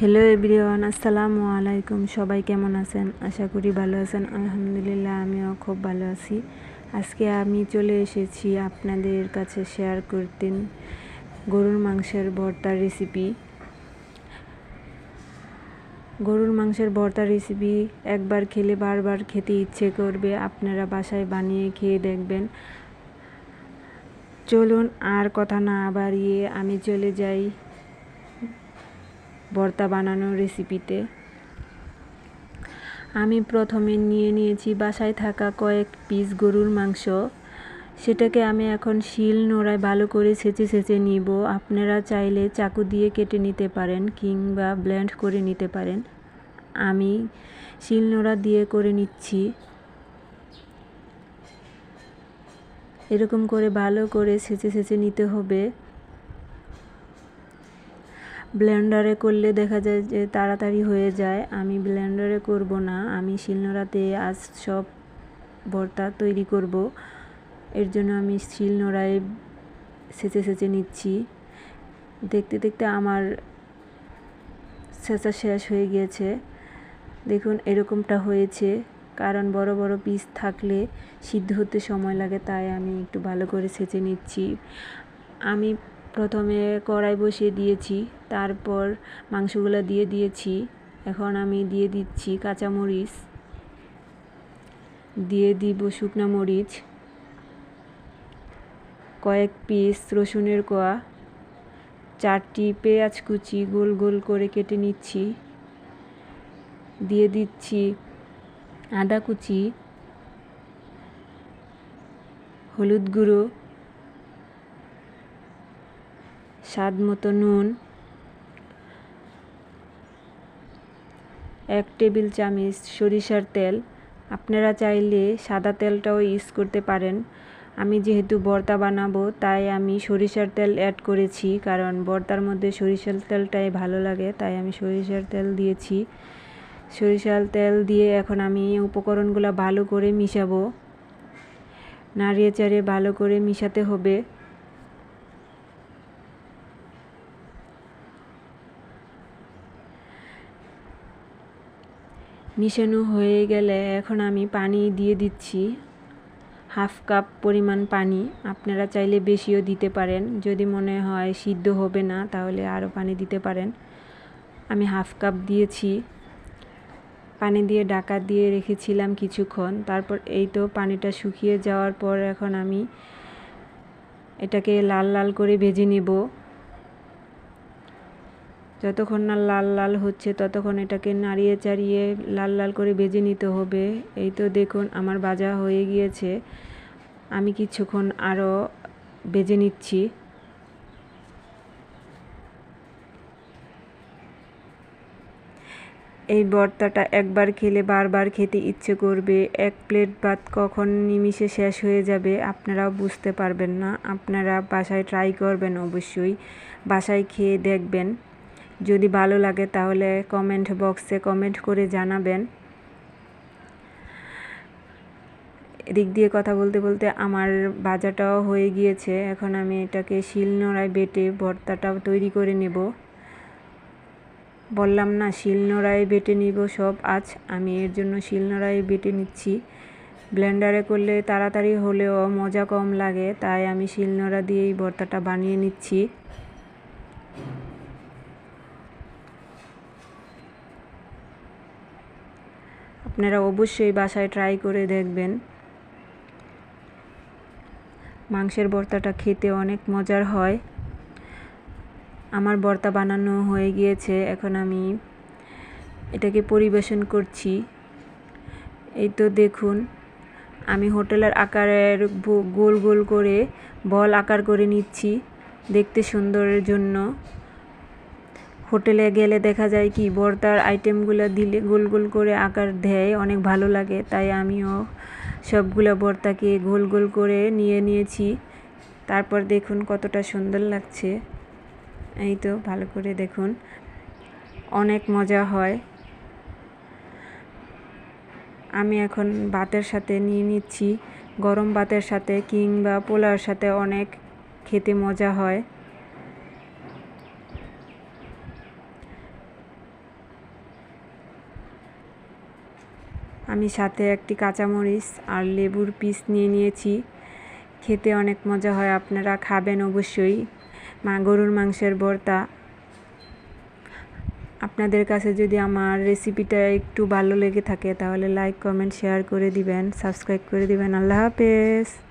Hello everyone আসসালামু আলাইকুম সবাই কেমন আছেন? আশা করি ভালো আছেন। আলহামদুলিল্লাহ, আমিও খুব ভালো আছি। আজকে আমি চলে এসেছি আপনাদের কাছে শেয়ার করতেন গরুর মাংসের ভর্তার রেসিপি গরুর মাংসের ভর্তার রেসিপি একবার খেলে বারবার খেতে ইচ্ছে করবে। আপনারা বাসায় বানিয়ে খেয়ে দেখবেন। চলুন আর কথা না বাড়িয়ে আমি চলে যাই। ভর্তা বানানোর রেসিপিতে আমি প্রথমে নিয়ে নিয়েছি বাসায় থাকা কয়েক পিস গরুর মাংস। সেটাকে আমি এখন শিল নোড়ায় ভালো করে ছেঁচে ছেঁচে নিব। আপনারা চাইলে চাকু দিয়ে কেটে নিতে পারেন কিংবা ব্লেন্ড করে নিতে পারেন। আমি শিল নোড়া দিয়ে করে নিচ্ছি। এরকম করে ভালো করে ছেঁচে ছেঁচে নিতে হবে। ব্লেন্ডারে করলে দেখা যায় যে তাড়াতাড়ি হয়ে যায়। আমি ব্লেন্ডারে করব না। আমি শিলনোড়াতে আজ সব ভর্তা তৈরি করব। এর জন্য আমি শিলনোড়ায় সেচে সেচে নিচ্ছি। দেখতে দেখতে আমার ছেঁচা শেষ হয়ে গিয়েছে। দেখুন, এরকমটা হয়েছে। কারণ বড় বড় পিস থাকলে সিদ্ধ হতে সময় লাগে, তাই আমি একটু ভালো করে সেচে নিচ্ছি। আমি প্রথমে কড়াই বসিয়ে দিয়েছি, তারপর মাংসগুলো দিয়ে দিয়েছি। এখন আমি দিয়ে দিচ্ছি কাঁচামরিচ, দিয়ে দিব শুকনা মরিচ, কয়েক পিস রসুনের কোয়া, চারটি পেঁয়াজ কুচি গোল গোল করে কেটে নিচ্ছি। দিয়ে দিচ্ছি আদা কুচি, হলুদ গুঁড়ো স্বাদ মতো নুন, এক টেবিল চামচ সরিষার তেল। আপনারা চাইলে সাদা তেলটাও ইউজ করতে পারেন। আমি যেহেতু ভর্তা বানাবো, তাই আমি সরিষার তেল অ্যাড করেছি, কারণ ভর্তার মধ্যে সরিষার তেলটাই ভালো লাগে, তাই আমি সরিষার তেল দিয়েছি। সরিষার তেল দিয়ে এখন আমি উপকরণগুলো ভালো করে মিশাবো। নাড়িয়ে চাড়িয়ে ভালো করে মিশাতে হবে। মিশানো হয়ে গেলে এখন আমি পানি দিয়ে দিচ্ছি। হাফ কাপ পরিমাণ পানি। আপনারা চাইলে বেশিও দিতে পারেন। যদি মনে হয় সিদ্ধ হবে না, তাহলে আরও পানি দিতে পারেন। আমি হাফ কাপ দিয়েছি। পানি দিয়ে ডাকা দিয়ে রেখেছিলাম কিছুক্ষণ। তারপর এই তো পানিটা শুকিয়ে যাওয়ার পর এখন আমি এটাকে লাল লাল করে ভেজে নেব। যতক্ষণ না লাল লাল হচ্ছে, ততক্ষণ এটাকে নাড়িয়ে চাড়িয়ে লাল লাল করে ভেজে নিতে হবে। এই তো দেখুন, আমার ভাজা হয়ে গিয়েছে। আমি কিছুক্ষণ আরও ভেজে নিচ্ছি। এই ভর্তাটা একবার খেলে বারবার খেতে ইচ্ছে করবে। এক প্লেট ভাত কখন নিমিশে শেষ হয়ে যাবে আপনারাও বুঝতে পারবেন না। আপনারা বাসায় ট্রাই করবেন অবশ্যই। বাসায় খেয়ে দেখবেন। যদি ভালো লাগে তাহলে কমেন্ট বক্সে কমেন্ট করে জানাবেন। এদিক দিয়ে কথা বলতে বলতে আমার বাজাটাও হয়ে গিয়েছে। এখন আমি এটাকে শিলনোড়ায় বেটে ভর্তাটাও তৈরি করে নেব। বললাম না, শিলনোড়ায় বেটে নিব সব। আজ আমি এর জন্য শিলনোড়ায় বেটে নিচ্ছি। ব্লেন্ডারে করলে তাড়াতাড়ি হলেও মজা কম লাগে, তাই আমি শিলনোড়া দিয়েই ভর্তাটা বানিয়ে নিচ্ছি। আপনারা অবশ্যই বাসায় ট্রাই করে দেখবেন। মাংসের ভর্তাটা খেতে অনেক মজার হয়। আমার ভর্তা বানানো হয়ে গিয়েছে, এখন আমি এটাকে পরিবেশন করছি। এই তো দেখুন, আমি হোটেলের আকারের গোল গোল করে, বল আকার করে নিচ্ছি, দেখতে সুন্দরের জন্য। হোটেলে গেলে দেখা যায় কি, বর্তার আইটেমগুলো দিলে গোল গোল করে আকার দেয়, অনেক ভালো লাগে। তাই আমিও সবগুলো বর্তাকে গোল গোল করে নিয়ে নিয়েছি। তারপর দেখুন কতটা সুন্দর লাগছে। এই তো, ভালো করে দেখুন। অনেক মজা হয়। আমি এখন ভাতের সাথে নিয়ে নিচ্ছি। গরম ভাতের সাথে কিংবা পোলার সাথে অনেক খেতে মজা হয়। আমি সাথে একটি কাঁচামরিচ আর লেবুর পিস নিয়ে নিয়েছি। খেতে অনেক মজা হয়, আপনারা খাবেন অবশ্যই। মা, গরুর মাংসের ভর্তা। আপনাদের কাছে যদি আমার রেসিপিটা একটু ভালো লেগে থাকে, তাহলে লাইক, কমেন্ট, শেয়ার করে দিবেন, সাবস্ক্রাইব করে দিবেন। আল্লাহ হাফেজ।